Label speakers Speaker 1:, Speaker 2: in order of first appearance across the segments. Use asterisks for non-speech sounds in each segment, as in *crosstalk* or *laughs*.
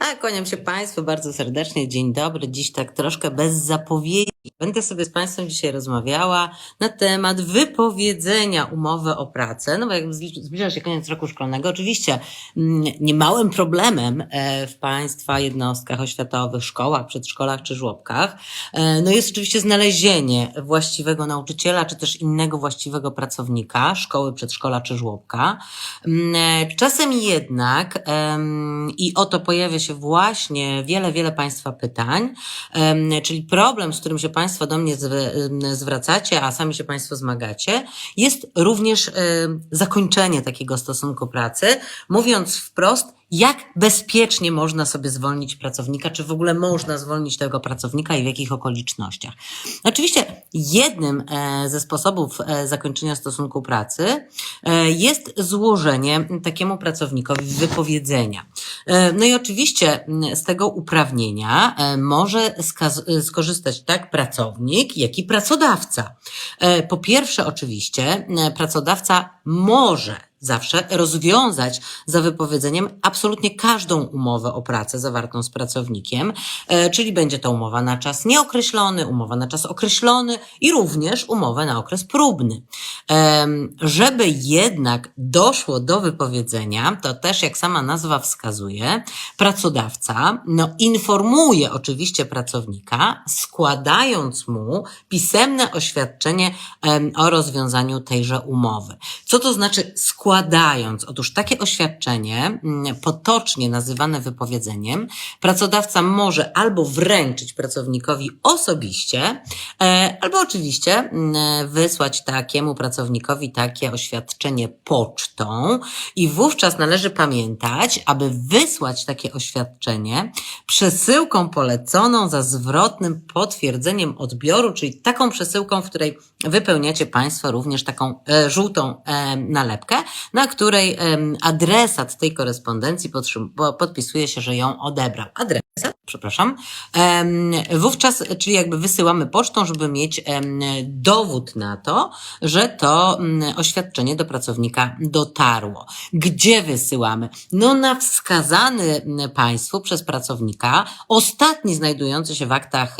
Speaker 1: A kłaniam się Państwu bardzo serdecznie. Dzień dobry. Dziś tak troszkę bez zapowiedzi. Będę sobie z Państwem dzisiaj rozmawiała na temat wypowiedzenia umowy o pracę. No bo jak zbli- zbliża się koniec roku szkolnego, oczywiście mm, niemałym problemem e, w Państwa jednostkach oświatowych, szkołach, przedszkolach czy żłobkach, e, no jest oczywiście znalezienie właściwego nauczyciela, czy też innego właściwego pracownika szkoły, przedszkola czy żłobka. Mm, e, Czasem jednak, i o to pojawia się właśnie wiele, wiele Państwa pytań, czyli problem, z którym się Państwo do mnie em, zwracacie, a sami się Państwo zmagacie, jest również em, zakończenie takiego stosunku pracy, mówiąc wprost, jak bezpiecznie można sobie zwolnić pracownika, czy w ogóle można zwolnić tego pracownika i w jakich okolicznościach. Oczywiście jednym e, ze sposobów e, zakończenia stosunku pracy e, jest złożenie takiemu pracownikowi wypowiedzenia. No i oczywiście z tego uprawnienia może skorzystać tak pracownik, jak i pracodawca. Po pierwsze, oczywiście, pracodawca może zawsze rozwiązać za wypowiedzeniem absolutnie każdą umowę o pracę zawartą z pracownikiem, e, czyli będzie to umowa na czas nieokreślony, umowa na czas określony i również umowę na okres próbny. Żeby jednak doszło do wypowiedzenia, to też jak sama nazwa wskazuje, pracodawca no, informuje oczywiście pracownika, składając mu pisemne oświadczenie o rozwiązaniu tejże umowy. Co to znaczy składając? Otóż takie oświadczenie, mm, potocznie nazywane wypowiedzeniem, pracodawca może albo wręczyć pracownikowi osobiście, e, albo oczywiście mm, wysłać takiemu pracownikowi takie oświadczenie pocztą i wówczas należy pamiętać, aby wysłać takie oświadczenie przesyłką poleconą za zwrotnym potwierdzeniem odbioru, czyli taką przesyłką, w której wypełniacie Państwo również taką e, żółtą e, nalepkę, na której adresat tej korespondencji podpisuje się, że ją odebrał. Adresat, przepraszam. Wówczas, czyli jakby wysyłamy pocztą, żeby mieć dowód na to, że to mm, oświadczenie do pracownika dotarło. Gdzie wysyłamy? No na wskazany mm, Państwu przez pracownika ostatni znajdujący się w aktach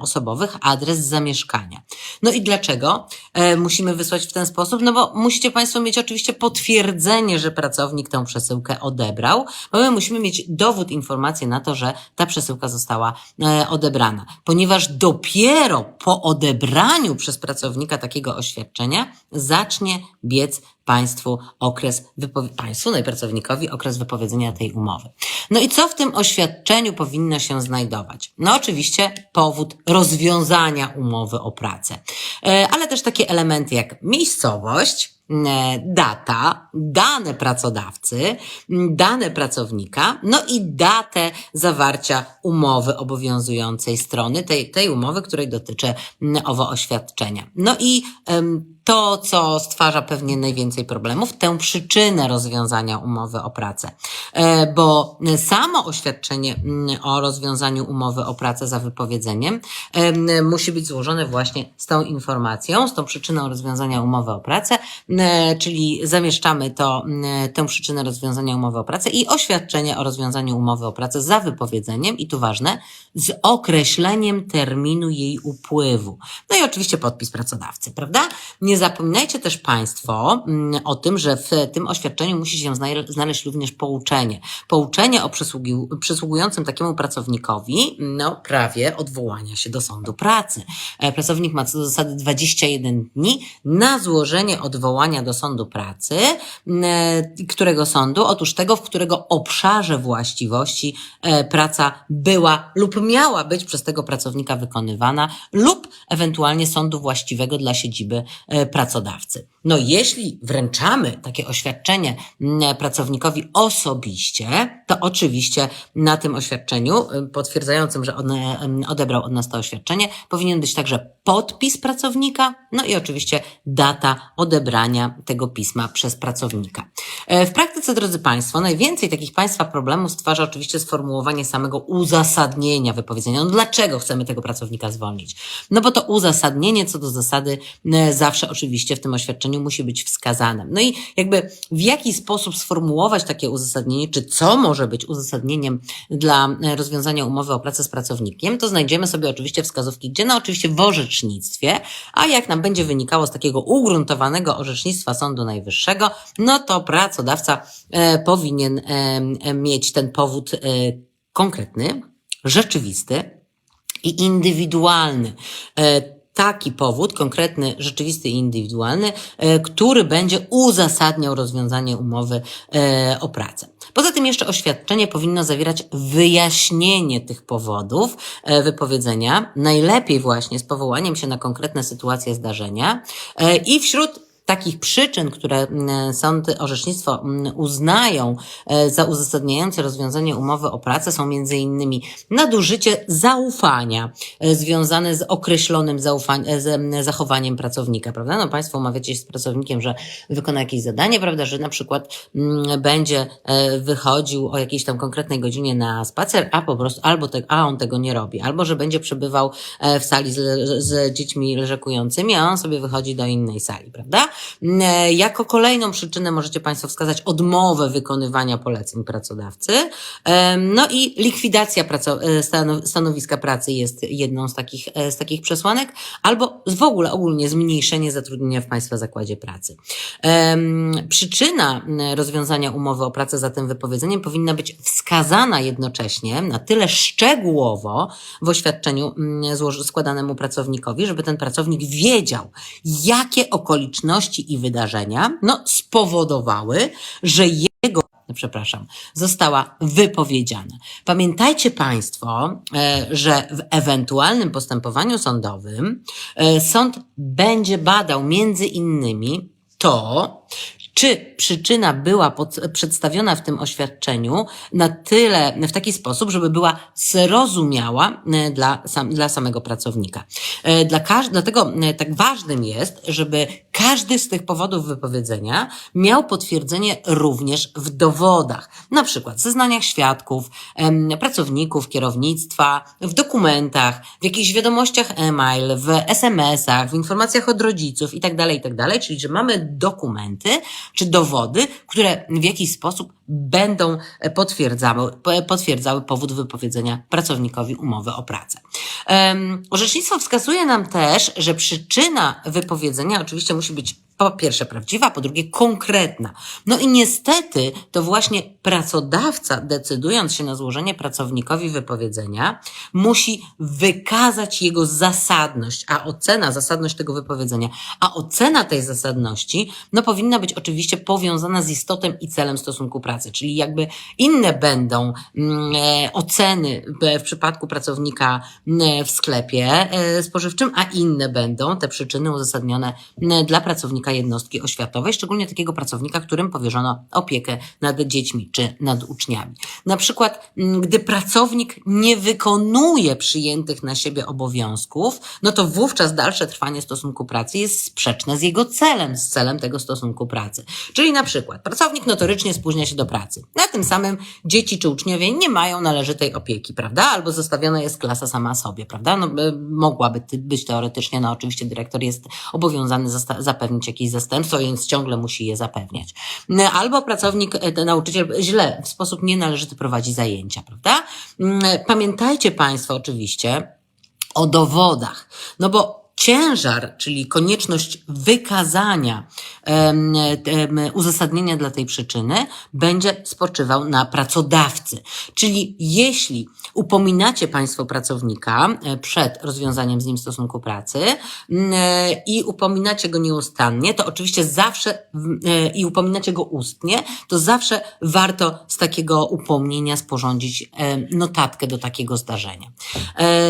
Speaker 1: osobowych adres zamieszkania. No i dlaczego e, musimy wysłać w ten sposób? No bo musicie Państwo mieć oczywiście potwierdzenie, że pracownik tę przesyłkę odebrał, bo my musimy mieć dowód, informację na to, że ta przesyłka została e, odebrana. Ponieważ dopiero po odebraniu przez pracownika takiego oświadczenia zacznie biec Państwu okres Państwu, no i pracownikowi okres wypowiedzenia tej umowy. No i co w tym oświadczeniu powinno się znajdować? No oczywiście powód rozwiązania umowy o pracę, E, ale też takie elementy jak miejscowość, data, dane pracodawcy, dane pracownika, no i datę zawarcia umowy obowiązującej strony, tej, tej umowy, której dotyczy owo oświadczenia. No i to, co stwarza pewnie najwięcej problemów, tę przyczynę rozwiązania umowy o pracę. E, Bo samo oświadczenie mm, o rozwiązaniu umowy o pracę za wypowiedzeniem em, musi być złożone właśnie z tą informacją, z tą przyczyną rozwiązania umowy o pracę, e, czyli zamieszczamy to, mm, tę przyczynę rozwiązania umowy o pracę i oświadczenie o rozwiązaniu umowy o pracę za wypowiedzeniem, i tu ważne, z określeniem terminu jej upływu. No i oczywiście podpis pracodawcy, prawda? Nie zapominajcie też Państwo o tym, że w tym oświadczeniu musi się znaleźć również pouczenie. Pouczenie o przysługi- przysługującym takiemu pracownikowi no, prawie odwołania się do sądu pracy. E, Pracownik ma co do zasady 21 dni na złożenie odwołania do sądu pracy. m, e, Którego sądu? Otóż tego, w którego obszarze właściwości e, praca była lub miała być przez tego pracownika wykonywana, lub ewentualnie sądu właściwego dla siedziby pracodawcy. No jeśli wręczamy takie oświadczenie m, pracownikowi osobiście, to oczywiście na tym oświadczeniu e, potwierdzającym, że on odebrał od nas to oświadczenie, powinien być także podpis pracownika, no i oczywiście data odebrania tego pisma przez pracownika. E, W praktyce, drodzy Państwo, najwięcej takich Państwa problemów stwarza oczywiście sformułowanie samego uzasadnienia wypowiedzenia. No dlaczego chcemy tego pracownika zwolnić? No bo to uzasadnienie co do zasady e, zawsze oczywiście w tym oświadczeniu musi być wskazane. No i jakby w jaki sposób sformułować takie uzasadnienie, czy co może może być uzasadnieniem dla e, rozwiązania umowy o pracę z pracownikiem, to znajdziemy sobie oczywiście wskazówki, gdzie no oczywiście w orzecznictwie, a jak nam będzie wynikało z takiego ugruntowanego orzecznictwa Sądu Najwyższego, no to pracodawca e, powinien e, e, mieć ten powód e, konkretny, rzeczywisty i indywidualny. E, Taki powód, konkretny, rzeczywisty i indywidualny, e, który będzie uzasadniał rozwiązanie umowy o pracę. Poza tym jeszcze oświadczenie powinno zawierać wyjaśnienie tych powodów e, wypowiedzenia, najlepiej właśnie z powołaniem się na konkretne sytuacje zdarzenia e, i wśród takich przyczyn, które sądy, orzecznictwo uznają e, za uzasadniające rozwiązanie umowy o pracę są między innymi nadużycie zaufania e, związane z określonym zaufa- e, z zachowaniem pracownika, prawda? No Państwo umawiacie się z pracownikiem, że wykona jakieś zadanie, prawda, że na przykład będzie e, wychodził o jakiejś tam konkretnej godzinie na spacer, a po prostu albo te, a on tego nie robi, albo że będzie przebywał w sali z, z dziećmi leżakującymi, a on sobie wychodzi do innej sali, prawda? E, Jako kolejną przyczynę możecie Państwo wskazać odmowę wykonywania poleceń pracodawcy. No i likwidacja e, stano- stanowiska pracy jest jedną z takich, e, z takich przesłanek, albo w ogóle ogólnie zmniejszenie zatrudnienia w Państwa zakładzie pracy. Przyczyna rozwiązania umowy o pracę za tym wypowiedzeniem powinna być wskazana jednocześnie na tyle szczegółowo w oświadczeniu mm, składanemu pracownikowi, żeby ten pracownik wiedział, jakie okoliczności i wydarzenia no, spowodowały, że jego przepraszam, została wypowiedziana. Pamiętajcie Państwo, e, że w ewentualnym postępowaniu sądowym e, sąd będzie badał między innymi to, czy przyczyna była pod, przedstawiona w tym oświadczeniu na tyle, w taki sposób, żeby była zrozumiała e, dla, sam, dla samego pracownika. E, Dla każ- dlatego e, tak ważnym jest, żeby każdy z tych powodów wypowiedzenia miał potwierdzenie również w dowodach, na przykład zeznaniach świadków, pracowników, kierownictwa, w dokumentach, w jakichś wiadomościach e-mail, w SMS-ach, w informacjach od rodziców itd., itd., czyli że mamy dokumenty czy dowody, które w jakiś sposób będą e, potwierdzały, p- potwierdzały powód wypowiedzenia pracownikowi umowy o pracę. Um, orzecznictwo wskazuje nam też, że przyczyna wypowiedzenia oczywiście musi być po pierwsze prawdziwa, po drugie konkretna. No i niestety to właśnie pracodawca, decydując się na złożenie pracownikowi wypowiedzenia, musi wykazać jego zasadność, a ocena, zasadność tego wypowiedzenia, a ocena tej zasadności, no powinna być oczywiście powiązana z istotą i celem stosunku pracy, czyli jakby inne będą mm, e, oceny w, przypadku pracownika w sklepie e, spożywczym, a inne będą te przyczyny uzasadnione dla pracownika jednostki oświatowej, szczególnie takiego pracownika, którym powierzono opiekę nad dziećmi czy nad uczniami. Na przykład, gdy pracownik nie wykonuje przyjętych na siebie obowiązków, no to wówczas dalsze trwanie stosunku pracy jest sprzeczne z jego celem, z celem tego stosunku pracy. Czyli na przykład pracownik notorycznie spóźnia się do pracy. Na tym samym dzieci czy uczniowie nie mają należytej opieki, prawda? Albo zostawiona jest klasa sama sobie, prawda? No, e, mogłaby być teoretycznie, no oczywiście dyrektor jest obowiązany zapewnić jakieś zastępstwo, więc ciągle musi je zapewniać. No, Albo pracownik, e, nauczyciel źle, w sposób nienależyty prowadzi zajęcia, prawda? Mm, Pamiętajcie Państwo oczywiście o dowodach, no bo ciężar, czyli konieczność wykazania uzasadnienia dla tej przyczyny, będzie spoczywał na pracodawcy. Czyli jeśli upominacie Państwo pracownika e, przed rozwiązaniem z nim stosunku pracy e, i upominacie go nieustannie, to oczywiście zawsze e, i upominacie go ustnie, to zawsze warto z takiego upomnienia sporządzić notatkę do takiego zdarzenia.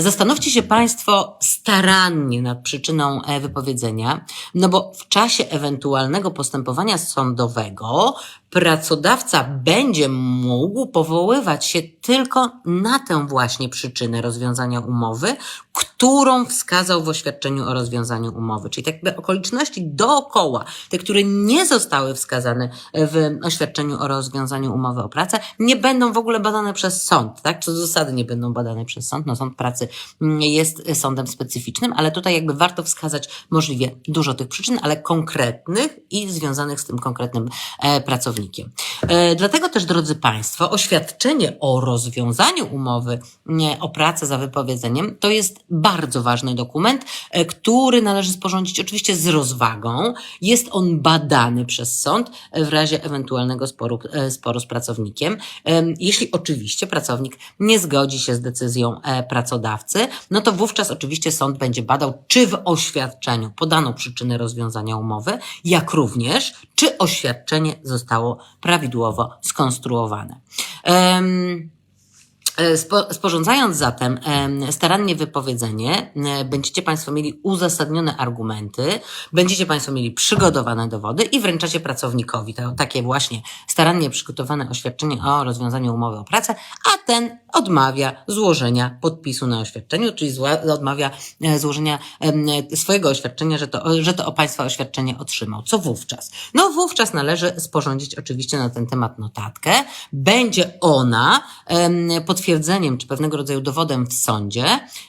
Speaker 1: Zastanówcie się Państwo starannie nad przyczyną e, wypowiedzenia, no bo w czasie ewentualnego postępowania sądowego pracodawca będzie mógł powoływać się tylko na tę właśnie przyczynę rozwiązania umowy, którą wskazał w oświadczeniu o rozwiązaniu umowy. Czyli jakby okoliczności dookoła, te, które nie zostały wskazane w oświadczeniu o rozwiązaniu umowy o pracę, nie będą w ogóle badane przez sąd, tak? Z zasady nie będą badane przez sąd. No sąd pracy mm, jest sądem specyficznym, ale tutaj jakby warto wskazać możliwie dużo tych przyczyn, ale konkretnych i związanych z tym konkretnym e, pracownikiem. E, dlatego też, drodzy Państwo, oświadczenie o rozwiązaniu umowy o pracę za wypowiedzeniem to jest bardzo ważny dokument, e, który należy sporządzić oczywiście z rozwagą. Jest on badany przez sąd w razie ewentualnego sporu, e, sporu z pracownikiem. Jeśli oczywiście pracownik nie zgodzi się z decyzją pracodawcy, no to wówczas oczywiście sąd będzie badał, czy w oświadczeniu podano przyczynę rozwiązania umowy, jak również, czy oświadczenie zostało prawidłowo skonstruowane. Sporządzając zatem em, starannie wypowiedzenie, e, będziecie Państwo mieli uzasadnione argumenty, będziecie Państwo mieli przygotowane dowody i wręczacie pracownikowi to, takie właśnie starannie przygotowane oświadczenie o rozwiązaniu umowy o pracę, a ten odmawia złożenia podpisu na oświadczeniu, czyli odmawia e, złożenia swojego oświadczenia, że to, że to o Państwa oświadczenie otrzymał. Co wówczas? No wówczas należy sporządzić oczywiście na ten temat notatkę. Będzie ona em, potwierdzeniem czy pewnego rodzaju dowodem w sądzie,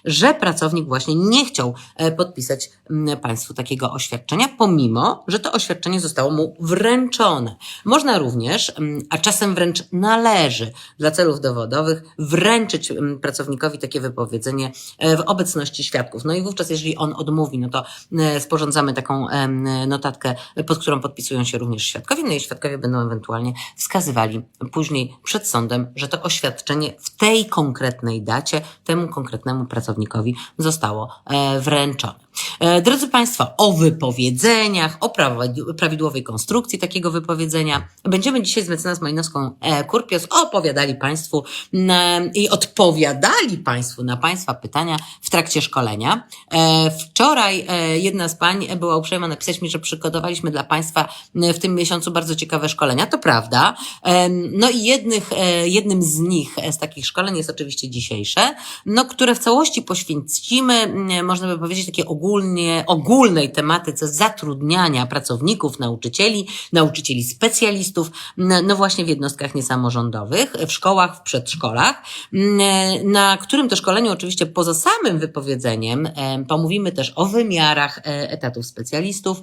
Speaker 1: że pracownik właśnie nie chciał e, podpisać Państwu takiego oświadczenia, pomimo, że to oświadczenie zostało mu wręczone. Można również, a czasem wręcz należy dla celów dowodowych wręczyć pracownikowi takie wypowiedzenie e, w obecności świadków. No i wówczas, jeżeli on odmówi, no to e, sporządzamy taką notatkę, pod którą podpisują się również świadkowie, no i świadkowie będą ewentualnie wskazywali później przed sądem, że to oświadczenie w tej konkretnej dacie temu konkretnemu pracownikowi zostało e, wręczone. E, Drodzy Państwo, o wypowiedzeniach, o prawi- prawidłowej konstrukcji takiego wypowiedzenia będziemy dzisiaj z mecenas Majnowską e, Kurpios opowiadali Państwu i odpowiadali Państwu na Państwa pytania w trakcie szkolenia. E, Wczoraj jedna z pań była uprzejma napisać mi, że przygotowaliśmy dla Państwa w tym miesiącu bardzo ciekawe szkolenia. To prawda. No i jednych, jednym z nich, z takich szkoleń jest oczywiście dzisiejsze, no, które w całości poświęcimy, można by powiedzieć, takiej ogólnie, ogólnej tematyce zatrudniania pracowników, nauczycieli, nauczycieli specjalistów, no właśnie w jednostkach niesamorządowych, w szkołach, w przedszkolach, na którym to szkoleniu oczywiście poza samym wypowiedzeniem em, pomówimy też o wymiarach e, etatów specjalistów,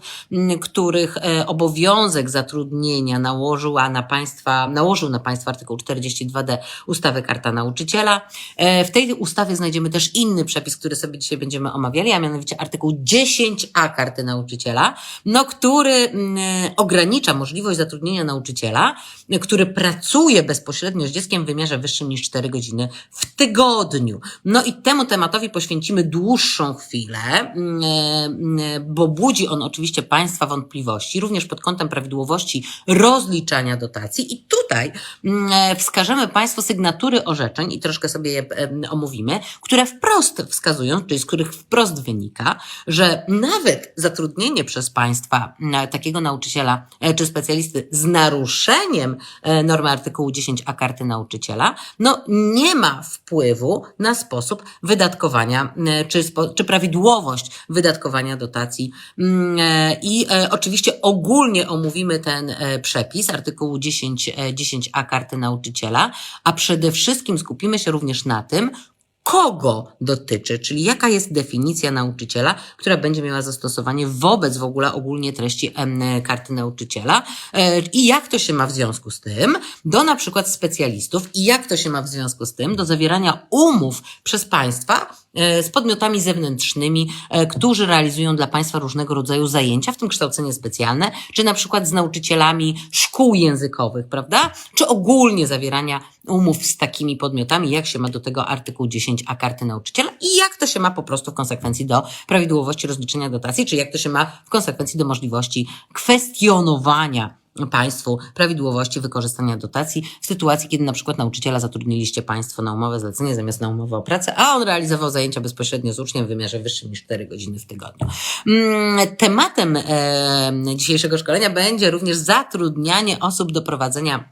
Speaker 1: których e, obowiązek zatrudnienia nałożyła na państwa, nałożył na państwa artykuł 42d ustawy Karta Nauczyciela. E, W tej ustawie znajdziemy też inny przepis, który sobie dzisiaj będziemy omawiali, a mianowicie artykuł 10a Karty Nauczyciela, no, który mm, ogranicza możliwość zatrudnienia nauczyciela, który pracuje bezpośrednio z dzieckiem w wymiarze wyższym niż 4 godziny w tygodniu. No i temu tematowi poświęcimy dłuższą chwilę, mm, mm, bo budzi on oczywiście Państwa wątpliwości, również pod kątem prawidłowości rozliczania dotacji. I tutaj wskażemy Państwu sygnatury orzeczeń i troszkę sobie je omówimy, które wprost wskazują, czyli z których wprost wynika, że nawet zatrudnienie przez Państwa na takiego nauczyciela e, czy specjalisty z naruszeniem e, normy artykułu 10a karty nauczyciela, no nie ma wpływu na sposób wydatkowania e, czy, spo, czy prawidłowość wydatkowania dotacji. Mm, e, I e, oczywiście ogólnie omówimy ten e, przepis artykułu 10, e, 10a karty nauczyciela, a przede wszystkim skupimy się również na tym, kogo dotyczy, czyli jaka jest definicja nauczyciela, która będzie miała zastosowanie wobec w ogóle ogólnie treści karty nauczyciela e, i jak to się ma w związku z tym do na przykład specjalistów i jak to się ma w związku z tym do zawierania umów przez państwa z podmiotami zewnętrznymi, e, którzy realizują dla państwa różnego rodzaju zajęcia, w tym kształcenie specjalne, czy na przykład z nauczycielami szkół językowych, prawda? Czy ogólnie zawierania umów z takimi podmiotami, jak się ma do tego artykuł 10a karty nauczyciela i jak to się ma po prostu w konsekwencji do prawidłowości rozliczenia dotacji, czy jak to się ma w konsekwencji do możliwości kwestionowania Państwu prawidłowości wykorzystania dotacji w sytuacji, kiedy na przykład nauczyciela zatrudniliście Państwo na umowę zlecenie zamiast na umowę o pracę, a on realizował zajęcia bezpośrednio z uczniem w wymiarze wyższym niż 4 godziny w tygodniu. Mm, Tematem e, dzisiejszego szkolenia będzie również zatrudnianie osób do prowadzenia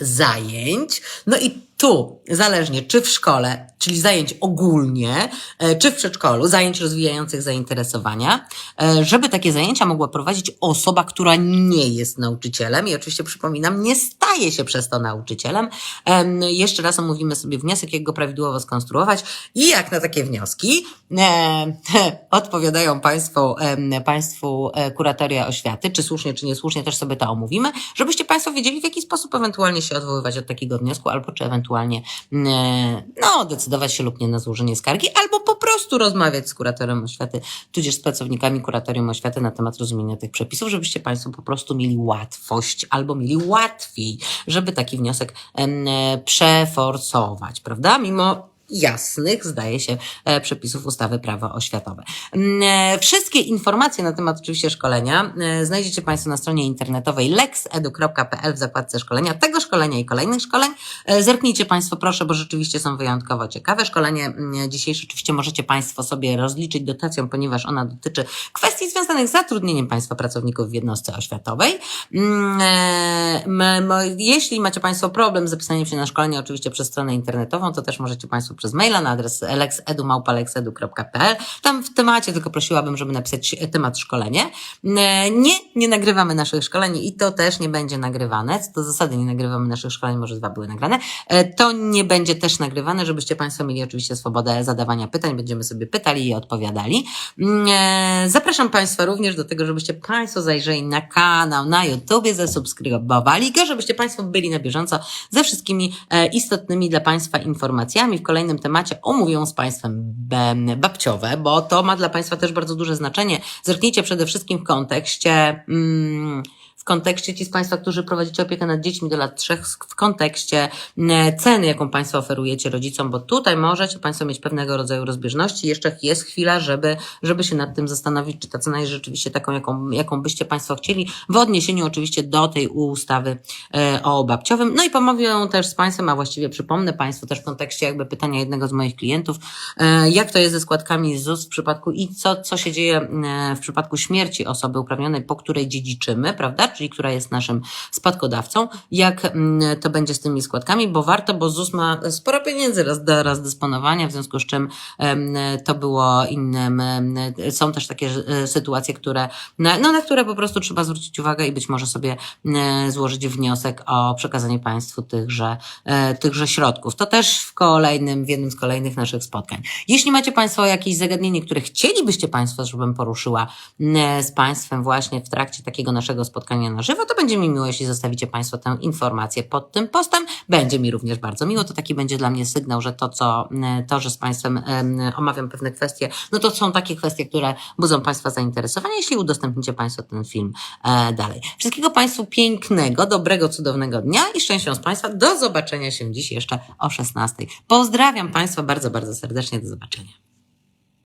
Speaker 1: zajęć. No i tu, zależnie czy w szkole, czyli zajęć ogólnie, e, czy w przedszkolu, zajęć rozwijających zainteresowania, e, żeby takie zajęcia mogła prowadzić osoba, która nie jest nauczycielem. I oczywiście przypominam, nie staje się przez to nauczycielem. Em, Jeszcze raz omówimy sobie wniosek, jak go prawidłowo skonstruować. I jak na takie wnioski e, *laughs* odpowiadają Państwo, Państwu kuratoria oświaty, czy słusznie, czy niesłusznie, też sobie to omówimy, żebyście Państwo wiedzieli, w jaki sposób ewentualnie się odwoływać od takiego wniosku, albo czy ewentualnie mm, e, no, decydować się lub nie na złożenie skargi, albo po prostu rozmawiać z kuratorem oświaty, tudzież z pracownikami kuratorium oświaty na temat rozumienia tych przepisów, żebyście Państwo po prostu mieli łatwość albo mieli łatwiej, żeby taki wniosek e, przeforsować, prawda? Mimo jasnych, zdaje się, e, przepisów ustawy prawo oświatowe. Mm, e, Wszystkie informacje na temat oczywiście szkolenia e, znajdziecie Państwo na stronie internetowej lexedu.pl w zakładce szkolenia, tego szkolenia i kolejnych szkoleń. Zerknijcie Państwo proszę, bo rzeczywiście są wyjątkowo ciekawe. Szkolenie mm, dzisiejsze oczywiście możecie Państwo sobie rozliczyć dotacją, ponieważ ona dotyczy kwestii związanych z zatrudnieniem Państwa pracowników w jednostce oświatowej. Mm, Jeśli macie Państwo problem z zapisaniem się na szkolenie, oczywiście przez stronę internetową, to też możecie Państwo przez maila na adres lexedu.pl. Tam w temacie tylko prosiłabym, żeby napisać temat szkolenie. E, Nie, nie nagrywamy naszych szkoleń i to też nie będzie nagrywane. Co do zasady nie nagrywamy naszych szkoleń, może dwa były nagrane. E, To nie będzie też nagrywane, żebyście Państwo mieli oczywiście swobodę zadawania pytań. Będziemy sobie pytali i odpowiadali. Mm, e, Zapraszam Państwa również do tego, żebyście Państwo zajrzeli na kanał na YouTubie, zasubskrybowali go, żebyście Państwo byli na bieżąco ze wszystkimi e, istotnymi dla Państwa informacjami. W kolejnym temacie omówią z Państwem babciowe, bo to ma dla Państwa też bardzo duże znaczenie. Zerknijcie przede wszystkim w kontekście. Mm, w kontekście ci z Państwa, którzy prowadzicie opiekę nad dziećmi do lat trzech, w kontekście mm, ceny, jaką Państwo oferujecie rodzicom, bo tutaj możecie Państwo mieć pewnego rodzaju rozbieżności. Jeszcze jest chwila, żeby, żeby się nad tym zastanowić, czy ta cena jest rzeczywiście taką, jaką, jaką byście Państwo chcieli, w odniesieniu oczywiście do tej ustawy e, o babciowym. No i pomówię też z Państwem, a właściwie przypomnę Państwu też w kontekście jakby pytania jednego z moich klientów, e, jak to jest ze składkami ZUS w przypadku i co, co się dzieje e, w przypadku śmierci osoby uprawnionej, po której dziedziczymy, prawda? Czyli która jest naszym spadkodawcą, jak mm, to będzie z tymi składkami, bo warto, bo ZUS ma sporo pieniędzy raz raz dysponowania, w związku z czym to było innym, są też takie e, sytuacje, które, no, na które po prostu trzeba zwrócić uwagę i być może sobie e, złożyć wniosek o przekazanie Państwu tychże, e, tychże środków. To też w kolejnym, w jednym z kolejnych naszych spotkań. Jeśli macie Państwo jakieś zagadnienie, które chcielibyście Państwo, żebym poruszyła z Państwem właśnie w trakcie takiego naszego spotkania na żywo, to będzie mi miło, jeśli zostawicie Państwo tę informację pod tym postem. Będzie mi również bardzo miło. To taki będzie dla mnie sygnał, że to, co, e, to, że z Państwem em, omawiam pewne kwestie, no to są takie kwestie, które budzą Państwa zainteresowanie, jeśli udostępnicie Państwo ten film e, dalej. Wszystkiego Państwu pięknego, dobrego, cudownego dnia i szczęścią z Państwa. Do zobaczenia się dziś jeszcze o 16. Pozdrawiam Państwa bardzo, bardzo serdecznie. Do zobaczenia.